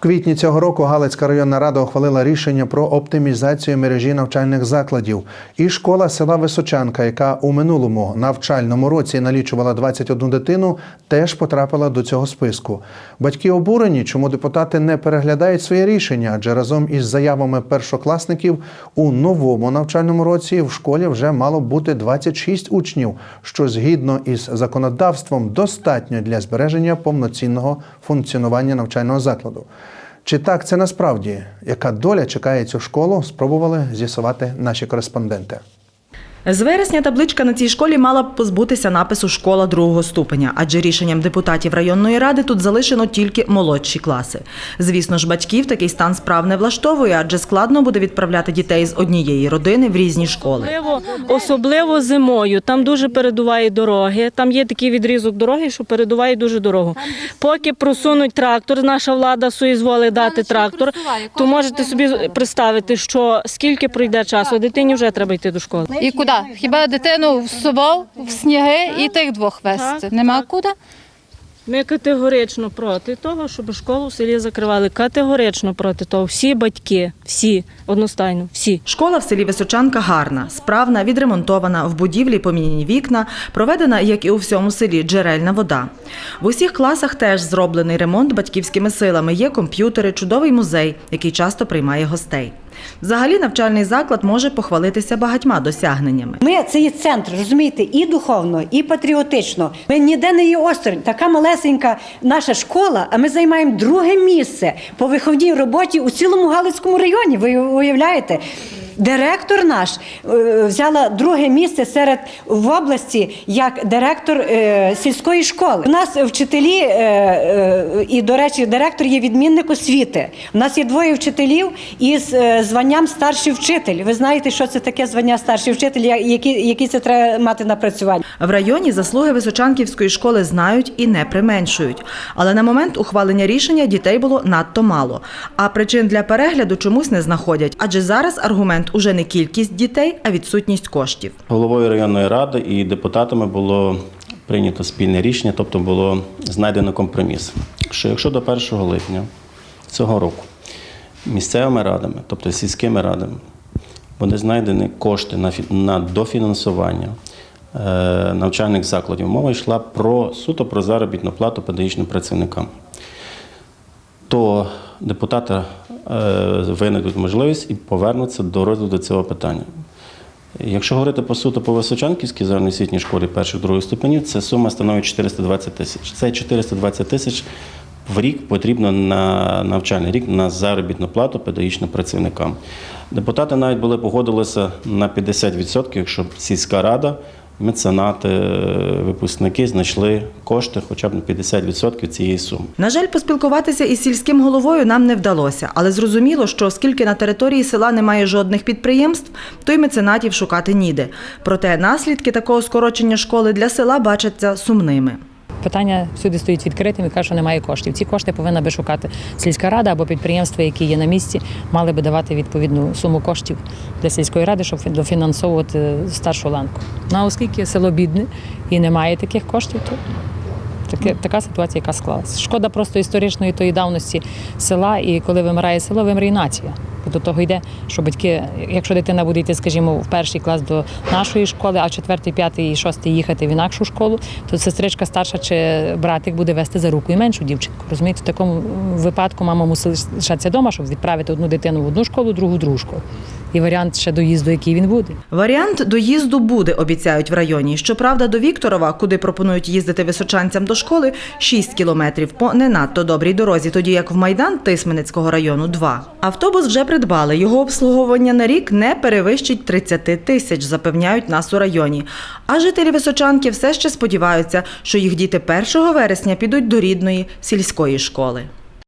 квітні цього року Галицька районна рада ухвалила рішення про оптимізацію мережі навчальних закладів. І школа села Височанка, яка у минулому навчальному році налічувала 21 дитину, теж потрапила до цього списку. Батьки обурені, чому депутати не переглядають своє рішення, адже разом із заявами першокласників у новому навчальному році в школі вже мало бути 26 учнів, що згідно із законодавством достатньо для збереження повноцінного функціонування навчального закладу. Чи так це насправді? Яка доля чекає цю школу? Спробували з'ясувати наші кореспонденти. З вересня табличка на цій школі мала б позбутися напису Школа другого ступеня, адже рішенням депутатів районної ради тут залишено тільки молодші класи. Звісно ж, батьків такий стан справ не влаштовує, адже складно буде відправляти дітей з однієї родини в різні школи. Особливо, особливо зимою. Там дуже передуває дороги. Там є такий відрізок дороги, що передуває дуже дорогу. Поки просунуть трактор, наша влада соїзволить дати трактор, то можете собі представити, що скільки пройде часу, дитині вже треба йти до школи. І куди? Хіба дитину в собол, в сніги і тих двох вести? Нема куди? Ми категорично проти того, щоб школу в селі закривали. Категорично проти того. Всі батьки, всі, одностайно, всі. Школа в селі Височанка гарна, справна, відремонтована, в будівлі поміняні вікна, проведена, як і у всьому селі, джерельна вода. В усіх класах теж зроблений ремонт батьківськими силами. Є комп'ютери, чудовий музей, який часто приймає гостей. Взагалі навчальний заклад може похвалитися багатьма досягненнями. Ми це є центр, розумієте, і духовно, і патріотично. Ми ніде не є осторонь. Така малесенька наша школа, а ми займаємо друге місце по виховній роботі у цілому Галицькому районі. Ви уявляєте? Директор наш е, взяла друге місце серед в області як директор е, сільської школи. У нас вчителі, е, і, до речі, директор є відмінник освіти. У нас є двоє вчителів із е, званням старший вчитель. Ви знаєте, що це таке звання старший вчитель, які, які це треба мати напрацювання. В районі заслуги Височанківської школи знають і не применшують. Але на момент ухвалення рішення дітей було надто мало. А причин для перегляду чомусь не знаходять, адже зараз аргумент уже не кількість дітей, а відсутність коштів. Головою районної ради і депутатами було прийнято спільне рішення, тобто було знайдено компроміс, що якщо до 1 липня цього року місцевими радами, тобто сільськими радами, буде знайдені кошти на, на дофінансування е, навчальних закладів, мова йшла про суто про заробітну плату педагогічним працівникам то депутати е, винайдуть можливість і повернуться до розгляду цього питання. Якщо говорити по суто по Височанківській загальноосвітній школі перших других ступенів, це сума становить 420 тисяч. Це 420 тисяч в рік потрібно на навчальний рік на заробітну плату педагогічним працівникам. Депутати навіть були погодилися на 50%, якщо сільська рада, меценати, е, випускники знайшли кошти хоча б на 50% цієї суми. На жаль, поспілкуватися із сільським головою нам не вдалося, але зрозуміло, що оскільки на території села немає жодних підприємств, то й меценатів шукати ніде. Проте наслідки такого скорочення школи для села бачаться сумними. Питання всюди стоїть відкритим і каже, що немає коштів. Ці кошти повинна би шукати сільська рада або підприємства, які є на місці, мали би давати відповідну суму коштів для сільської ради, щоб дофінансовувати старшу ланку. Ну, а оскільки село бідне і немає таких коштів, то таке, така ситуація, яка склалася. Шкода просто історичної тої давності села, і коли вимирає село, вимирає нація. До того йде, що батьки, якщо дитина буде йти, скажімо, в перший клас до нашої школи, а четвертий, п'ятий і шостий їхати в інакшу школу, то сестричка старша чи братик буде вести за руку і меншу дівчинку. Розумієте, в такому випадку мама мусить лишатися вдома, щоб відправити одну дитину в одну школу, другу в другу школу. І варіант ще доїзду, який він буде. Варіант доїзду буде, обіцяють в районі. Щоправда, до Вікторова, куди пропонують їздити височанцям до школи, 6 кілометрів по не надто добрій дорозі, тоді як в Майдан Тисменецького району 2. Автобус вже придбали. Його обслуговування на рік не перевищить 30 тисяч, запевняють нас у районі. А жителі Височанки все ще сподіваються, що їх діти 1 вересня підуть до рідної сільської школи.